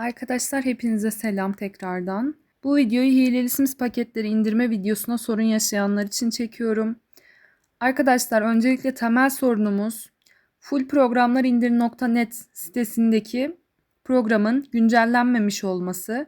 Arkadaşlar hepinize selam tekrardan. Bu videoyu Hileli Sims paketleri indirme videosuna sorun yaşayanlar için çekiyorum. Arkadaşlar öncelikle temel sorunumuz fullprogramlarindir.net sitesindeki programın güncellenmemiş olması.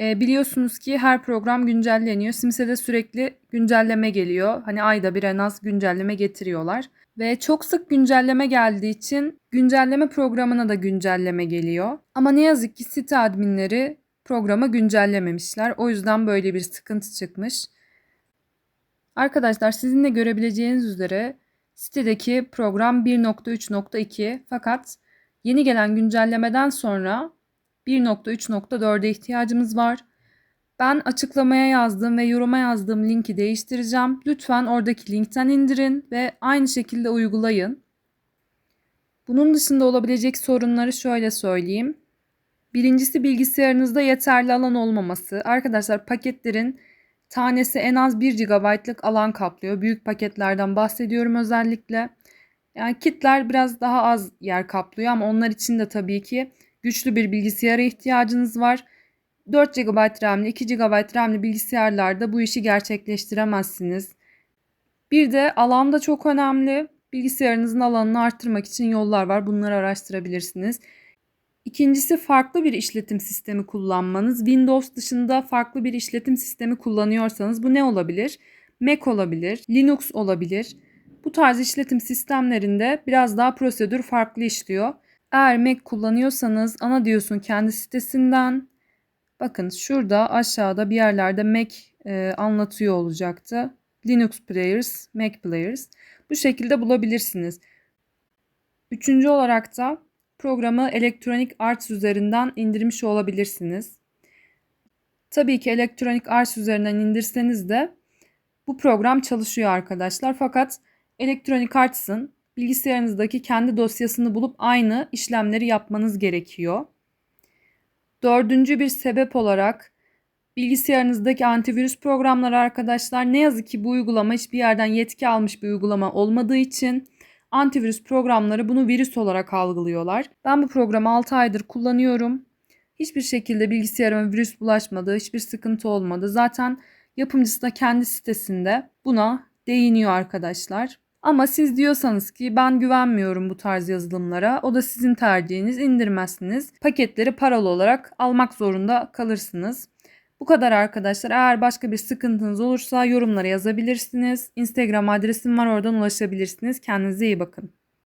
E, biliyorsunuz ki her program güncelleniyor. Sims'e de sürekli güncelleme geliyor. Hani ayda bir en az güncelleme getiriyorlar. Ve çok sık güncelleme geldiği için güncelleme programına da güncelleme geliyor. Ama ne yazık ki site adminleri programı güncellememişler. O yüzden böyle bir sıkıntı çıkmış. Arkadaşlar sizin de görebileceğiniz üzere sitedeki program 1.3.2 fakat yeni gelen güncellemeden sonra 1.3.4'e ihtiyacımız var. Ben açıklamaya yazdığım ve yoruma yazdığım linki değiştireceğim. Lütfen oradaki linkten indirin ve aynı şekilde uygulayın. Bunun dışında olabilecek sorunları şöyle söyleyeyim. Birincisi bilgisayarınızda yeterli alan olmaması. Arkadaşlar paketlerin tanesi en az 1 GB'lık alan kaplıyor. Büyük paketlerden bahsediyorum özellikle. Yani kitler biraz daha az yer kaplıyor ama onlar için de tabii ki güçlü bir bilgisayara ihtiyacınız var. 4 GB RAM'li, 2 GB RAM'li bilgisayarlarda bu işi gerçekleştiremezsiniz. Bir de alan da çok önemli. Bilgisayarınızın alanını arttırmak için yollar var. Bunları araştırabilirsiniz. İkincisi farklı bir işletim sistemi kullanmanız. Windows dışında farklı bir işletim sistemi kullanıyorsanız bu ne olabilir? Mac olabilir, Linux olabilir. Bu tarz işletim sistemlerinde biraz daha prosedür farklı işliyor. Eğer Mac kullanıyorsanız ana diyorsun kendi sitesinden Bakın şurada aşağıda bir yerlerde Mac e, anlatıyor olacaktı. Linux Players, Mac Players. Bu şekilde bulabilirsiniz. Üçüncü olarak da programı Electronic Arts üzerinden indirmiş olabilirsiniz. Tabii ki Electronic Arts üzerinden indirseniz de bu program çalışıyor arkadaşlar. Fakat Electronic Arts'ın bilgisayarınızdaki kendi dosyasını bulup aynı işlemleri yapmanız gerekiyor. Dördüncü bir sebep olarak bilgisayarınızdaki antivirüs programları arkadaşlar ne yazık ki bu uygulama hiçbir yerden yetki almış bir uygulama olmadığı için antivirüs programları bunu virüs olarak algılıyorlar. Ben bu programı 6 aydır kullanıyorum. Hiçbir şekilde bilgisayarıma virüs bulaşmadı, hiçbir sıkıntı olmadı. Zaten yapımcısı da kendi sitesinde buna değiniyor arkadaşlar. Ama siz diyorsanız ki ben güvenmiyorum bu tarz yazılımlara. O da sizin tercihiniz. indirmezsiniz. Paketleri paralı olarak almak zorunda kalırsınız. Bu kadar arkadaşlar. Eğer başka bir sıkıntınız olursa yorumlara yazabilirsiniz. Instagram adresim var oradan ulaşabilirsiniz. Kendinize iyi bakın.